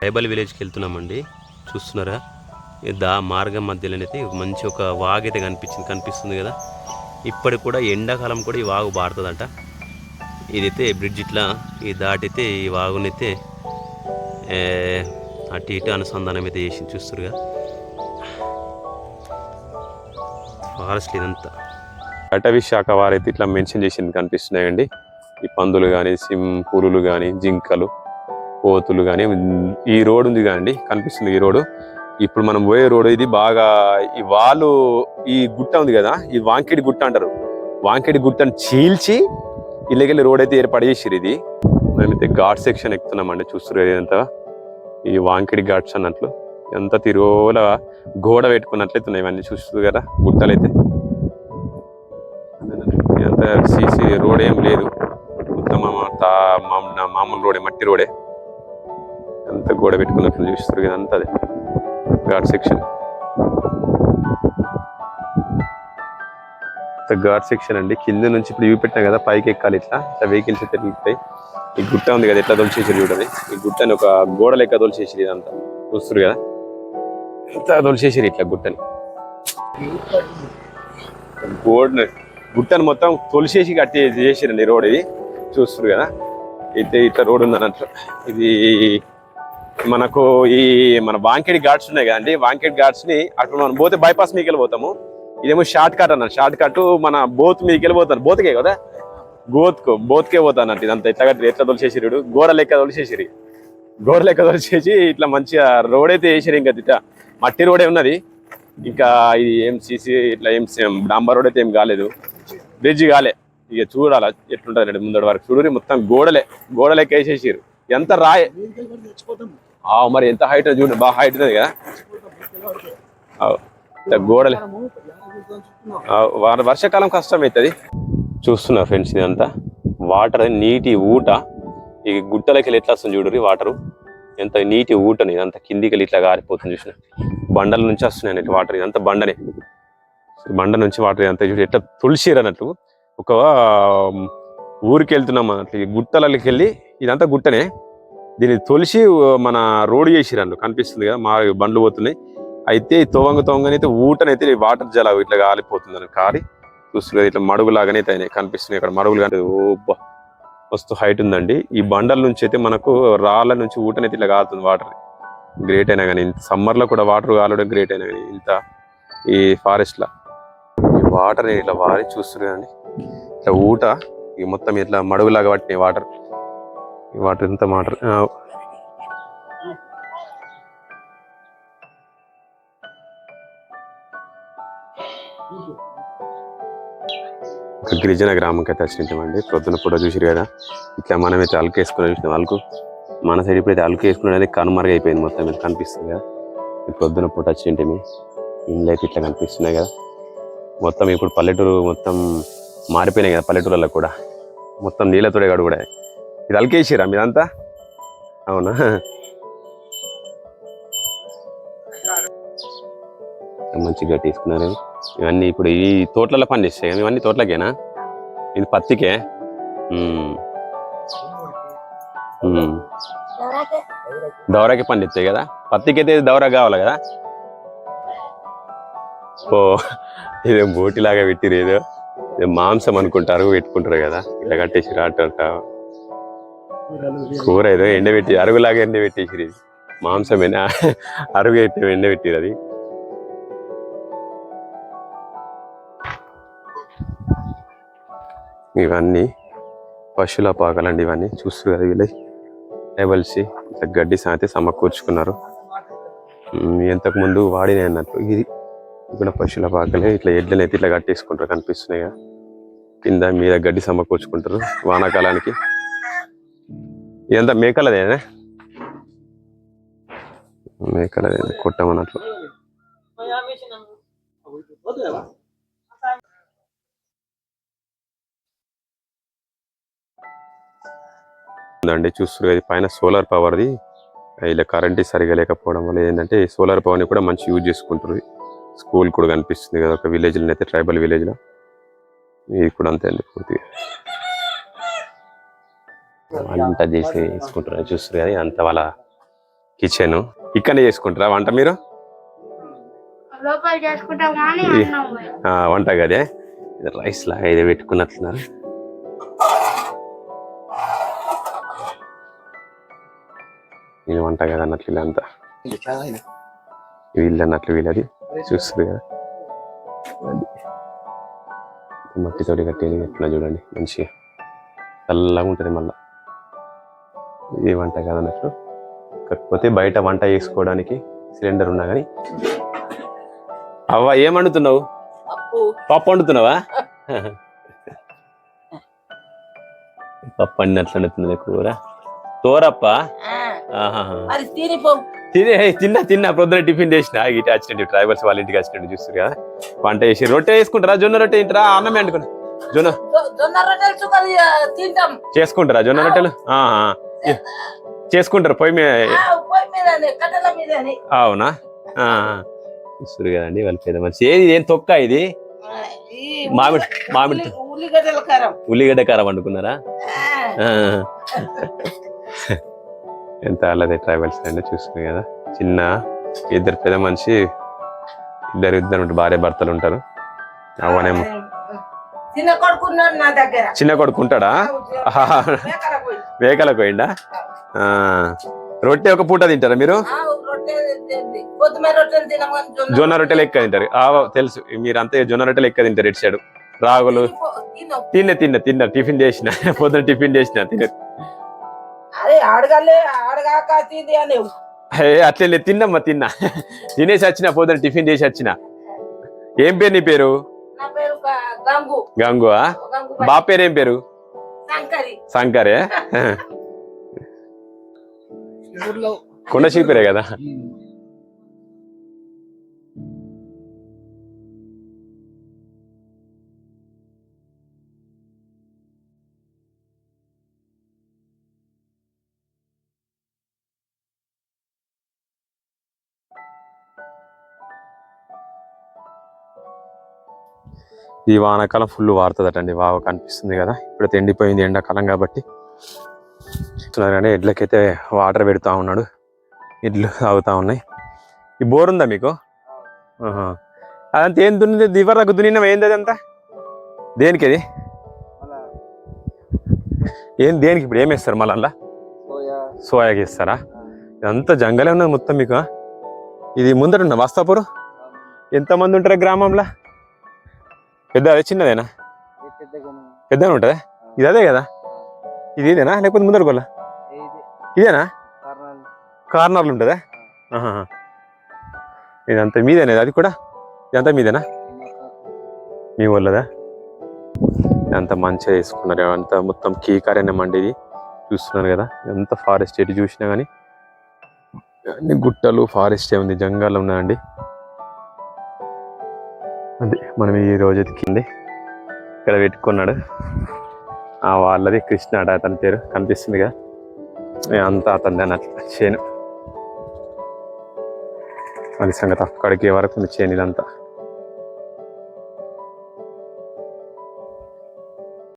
Tribal విలేజ్కి వెళ్తున్నామండి. చూస్తున్నారా? ఈ దా మార్గం మధ్యలోనైతే మంచి ఒక వాగు అయితే కనిపించింది కనిపిస్తుంది కదా. ఇప్పటికి కూడా ఎండాకాలం కూడా ఈ వాగు బారుతుందంట ఇదైతే బ్రిడ్జ్ ఇట్లా ఈ దాటితే ఈ వాగునైతే అటు ఇటు అనుసంధానం అయితే చేసి చూస్తురుగా. ఫారెస్ట్ ఇదంతా. అటవీ శాఖ వారైతే ఇట్లా మెన్షన్ చేసింది కనిపిస్తున్నాయండి. ఈ పందులు కానీ సిం పులులు కానీ జింకలు. కోతులు కానీ ఈ రోడ్ ఉంది కానండి కనిపిస్తుంది ఈ రోడ్డు ఇప్పుడు మనం పోయే రోడ్ ఇది బాగా ఈ వాళ్ళు ఈ గుట్ట ఉంది కదా ఈ వాంకిడి గుట్ట అంటారు. వాంకిడి గుట్టను చీల్చి ఇళ్ళకెళ్ళి రోడ్ అయితే ఏర్పాటు చేసిరు ఇది. మేమైతే ఘాట్ సెక్షన్ ఎక్కుతున్నామండి చూస్తున్నారు ఇదంతా. ఈ వాంకిడి ఘాట్స్ అన్నట్లు. ఎంత తిరువుల గోడ పెట్టుకున్నట్లయితే ఇవన్నీ చూస్తుంది కదా గుట్టలైతే ఎంత సీసీ రోడ్ ఏం లేదు. మొత్తం మామూలు మామూలు రోడే మట్టి రోడే. అంత గోడ పెట్టుకున్నట్లు చూస్తారు కదా అంత అదే. ఘాట్ సెక్షన్. ఘాట్ సెక్షన్ అండి. కింద నుంచి ఇప్పుడు ఇవి పెట్టినా కదా పైకి ఎక్కాలి ఇట్లా. ఇట్లా వెహికల్స్ తిరుగుతాయి. ఈ గుట్ట ఉంది కదా ఎట్లా తొలిచేసారు చూడండి. ఈ గుట్టని ఒక గోడ లెక్క తొలిచేసారు ఇదంతా. చూస్తారు కదా? ఎంత తొలిచేసారు ఇట్లా గుట్టని? గోడని గుట్టని మొత్తం తొలిసేసి కట్టి చేసిరండి రోడ్ ఇది. చూస్తారు కదా? అయితే ఇట్లా రోడ్ ఉంది అన్నట్లు ఇది మనకు ఈ మన వాంకెడ్ ఘాట్స్ ఉన్నాయి కదండి. వాంకెడ్ ఘాట్స్ని అక్కడ మనం పోతే బైపాస్ మీకు వెళ్ళిపోతాము. ఇదేమో షార్ట్ కట్ అన్న షార్ట్ కట్ మన బోత్ మీకు వెళ్ళిపోతాను బోత్కే కదా? గోత్కు బోత్కే పోతా అన్నట్టు ఇదంతా ఎట్లా ఎట్లా తొలిసేసిరు గోడ లెక్క తొలిచేసిరి గోడ లెక్క తొలిచేసి ఇట్లా మంచిగా రోడ్ అయితే వేసిరు ఇంకా ఇట్లా మట్టి రోడే ఉన్నది. ఇంకా ఇది ఏం సీసీ ఇట్లా ఏం సేమ్ డాంబర్ రోడ్ అయితే ఏం కాలేదు. బ్రిడ్జ్ కాలే. ఇక చూడాల ఎట్లుంటుంది ముందడి వరకు. చూడరి మొత్తం గోడలే. గోడలెక్క వేసేసిరు ఎంత రాయే మరి ఎంత హైట్ చూడు బాగా హైట్ ఉంది కదా. గోడలే. వర్షాకాలం కష్టం అవుతుంది చూస్తున్నా ఫ్రెండ్స్ ఇదంతా. వాటర్ నీటి ఊట. ఈ గుట్టలకి వెళ్ళి ఎట్లా వస్తుంది చూడరు వాటరు ఎంత నీటి ఊటని ఇదంతా కిందికి వెళ్ళి ఇట్లా గారిపోతుంది చూసిన. బండల నుంచి వస్తున్నాయి ఇట్లా వాటర్ ఇదంతా బండనే. బండ నుంచి వాటర్ ఇదంతా చూసి ఎట్లా తులసిరు అన్నట్టు. ఒక ఊరికి వెళ్తున్నాం అన్నట్లు ఈ గుట్టలకి వెళ్ళి ఇదంతా గుట్టనే. దీన్ని తొలిసి మన రోడ్ చేసిరన్ను కనిపిస్తుంది కదా మా బండ్లు పోతున్నాయి. అయితే తొవంగ తొవంగనైతే ఊటనైతే వాటర్ జల ఇట్లా కాలిపోతుంది అని కాలి చూస్తుంది ఇట్లా మడుగులాగానే అయితే అయినాయి. కనిపిస్తున్నాయి ఇక్కడ మడుగులు కానీ ఓబ్బా మస్తు హైట్ ఉందండి. ఈ బండల నుంచి అయితే మనకు రాళ్ళ నుంచి ఊటనైతే ఇట్లా కాలుతుంది వాటర్. గ్రేట్ అయినా కానీ సమ్మర్లో కూడా వాటర్ కాలడం గ్రేట్ అయినా కానీ ఇంత ఈ ఫారెస్ట్లో. ఈ వాటర్ ఇట్లా వారి చూస్తున్నారు కానీ ఇట్లా ఊట ఈ మొత్తం ఇట్లా మడుగులాగా పట్టినాయి వాటర్. వాటర్ ఎంత వాటర్ గిరిజన గ్రామంకి అయితే వచ్చింటామండి ప్రొద్దున పూట చూసిరు కదా. ఇట్లా మనమైతే అలుకు వేసుకుని చూసిన అలుకు. మన సైడ్ ఇప్పుడైతే అలుకు వేసుకునేది కనుమరుగు అయిపోయింది మొత్తం మీద కనిపిస్తుంది కదా. పొద్దున ప్రొద్దున పూట వచ్చింటే ఇండ్లు అయితే ఇట్లా కనిపిస్తున్నాయి కదా. మొత్తం ఇప్పుడు పల్లెటూరు మొత్తం మారిపోయినాయి కదా పల్లెటూరులో కూడా. మొత్తం నీళ్ళతోడే కూడా. ఇది అలకేసిరా మీదంతా? అవునా? మంచిగా తీసుకున్నారు. ఇవన్నీ ఇప్పుడు ఈ తోటలలో పండిస్తాయి ఇవన్నీ తోటలకేనా? ఇది పత్తికే? దౌరాకి పండిస్తాయి కదా? పత్తికి అయితే దౌరా కావాలి కదా? ఓ ఇదే బోటిలాగా పెట్టిరేదో ఇది మాంసం అనుకుంటారు పెట్టుకుంటారు కదా. ఇలా కట్టేసి రాట కూర ఏదో ఎండబెట్టి అరుగులాగా ఎండబెట్టేసిరు ఇది. అరుగు ఎట్టి ఎండబెట్టిరు అది? ఇవన్నీ పశువుల పాకలండి ఇవన్నీ. చూస్తారు కదా వీళ్ళకి లేవల్సి గడ్డి సాయితే సమకూర్చుకున్నారు. ఉమ్, ఇంతకు ముందు వాడినాయి ఇది ఇక్కడ పశువుల పాకలే. ఇట్లా ఎడ్లని అయితే ఇట్లా కట్టేసుకుంటారు. కనిపిస్తున్నాయి కదా. కింద మీద గడ్డి సమకూర్చుకుంటారు. వానాకాలానికి. ఇదంతా మేకలదేనా మేకలదే కొట్టమన్నట్లు. అండి చూస్తున్నారు ఇది పైన సోలార్ పవర్ది ఇలా కరెంట్ సరిగా లేకపోవడం వల్ల ఏంటంటే సోలార్ పవర్ని కూడా మంచి యూజ్ చేసుకుంటారు స్కూల్ కూడా కనిపిస్తుంది కదా ఒక విలేజ్లో అయితే ట్రైబల్ విలేజ్లో ఇది కూడా అంతే అండి పూర్తిగా. అంతా చేసి వేసుకుంటారు చూస్తారు కదా అంత వాళ్ళ కిచెన్ ఇక్కడనే చేసుకుంటారా వంట మీరు? వంట గదే ఇది రైస్ లా ఇది పెట్టుకున్నట్లున్నారు ఇది వంట కదా అన్నట్లు ఇది ఇల్లు అన్నట్లు వీళ్ళది. చూస్తుంది కదా. మట్టితోటి కట్టేది ఎట్లా చూడండి మంచిగా. చల్లగా ఉంటుంది మళ్ళా. ఇది వంట కాదన్నట్లు కాకపోతే బయట వంట చేసుకోవడానికి సిలిండర్ ఉన్నా కానీ అవ్వ ఏం వండుతున్నావు? పప్పు. వండుతున్నావా? పప్పు అన్నట్లు వండుతుంది కూర. తోరప్ప? తినే తిన్నా తిన్నా పొద్దున టిఫిన్ చేసిన. ఇటు వచ్చినట్టు ట్రైబల్స్ వాళ్ళ ఇంటికి వచ్చినట్టు చూస్తారు కదా. వంట చేసి రొట్టె వేసుకుంటారా? జొన్న రొట్టె తింటారా? అన్నమే అంటుకున్నా. జొన్న. రొట్టెలు చేసుకుంటారా? జొన్న రొట్టెలు? ఆహా. చేసుకుంటారు పొయ్యి మీద. అవునా? ఆహా. చూస్తారు కదండి వాళ్ళ పెద్ద మనిషి. ఏది ఏం తొక్క ఇది? మామిడి మామిడి ఉల్లిగడ్డ కారం వండుకున్నారా. ఎంత అల్లదే ట్రైబల్స్ అంటే చూస్తుంది కదా. చిన్న ఇద్దరు పెద్ద మనిషి ఇద్దరు ఇద్దరు భార్య భర్తలు ఉంటారు. అవనేమో చిన్న కొడుకున్నాడు నా దగ్గర. చిన్న కొడుకు ఉంటాడా. వేకలకు పోయిండా. రొట్టె ఒక పూట తింటారా మీరు? జొన్న రొట్టెలు ఎక్కువ తింటారు. తెలుసు. మీరు అంతే జొన్న రొట్టెలు ఎక్కువ తింటారు ఇటు సైడ్. రాగులు. తిన్న తిన్న తిన్న. టిఫిన్ చేసిన. పొద్దున టిఫిన్ చేసిన. తిన్న అట్లే తిన్నమ్మా తిన్నా. తినేసి వచ్చిన పొద్దున టిఫిన్ చేసి వచ్చిన. ఏం పేరు నీ పేరు? గంగు. గంగు గంగు బా పేరు పేరు? శంకరి. శంకరే? కొండ చీపిరే కదా? ఈ వానాకాలం ఫుల్ వారుతుందటండి. బాగా కనిపిస్తుంది కదా. ఇప్పుడు ఎండిపోయింది ఎండాకాలం కాబట్టి. కానీ ఎడ్లకైతే వాటర్ పెడతా ఉన్నాడు. ఎడ్లు తాగుతా ఉన్నాయి. ఈ బోర్ ఉందా మీకు? ఆహా. అదంతా ఏం దున్నింది? దివర్ దగ్గర దున్నినాం. ఏంది అదంతా దేనికి అది ఏం దేనికి ఇప్పుడు? ఏం వేస్తారు మళ్ళీ సోయాకి ఇస్తారా ఇదంతా జంగలే ఉన్నది మొత్తం మీకు? ఇది ముందర ఉన్న వస్తాపూర్? ఎంతమంది ఉంటారు గ్రామంలో? పెద్ద అదే? చిన్నదేనా? పెద్దగా ఉంటుందా? ఇది అదే కదా? ఇది ఇదేనా? లేకపోతే ముందర గొల్ల ఇదేనా? కార్నర్లు ఉంటుందా? ఇదంతా మీదేనా? అది కూడా? ఇదంతా మీదేనా? మీ వాళ్ళదా ఎంత మంచిగా వేసుకున్నారు అంతా మొత్తం కీకారనే మండి ఇది. చూస్తున్నారు కదా? ఎంత ఫారెస్ట్ ఎటు చూసినా కానీ అన్ని గుట్టలు ఫారెస్ట్ ఉంది జంగాలు ఉన్నాయండి. అదే. మనం ఈ రోజు ఎతికింది ఇక్కడ పెట్టుకున్నాడు. ఆ వాళ్ళది కృష్ణ అట అతని పేరు కనిపిస్తుందిగా. అంతా అతనిది అన్నట్లు చేను. అది సంగతి అక్కడికి వరకు ఉంది చేను ఇదంతా.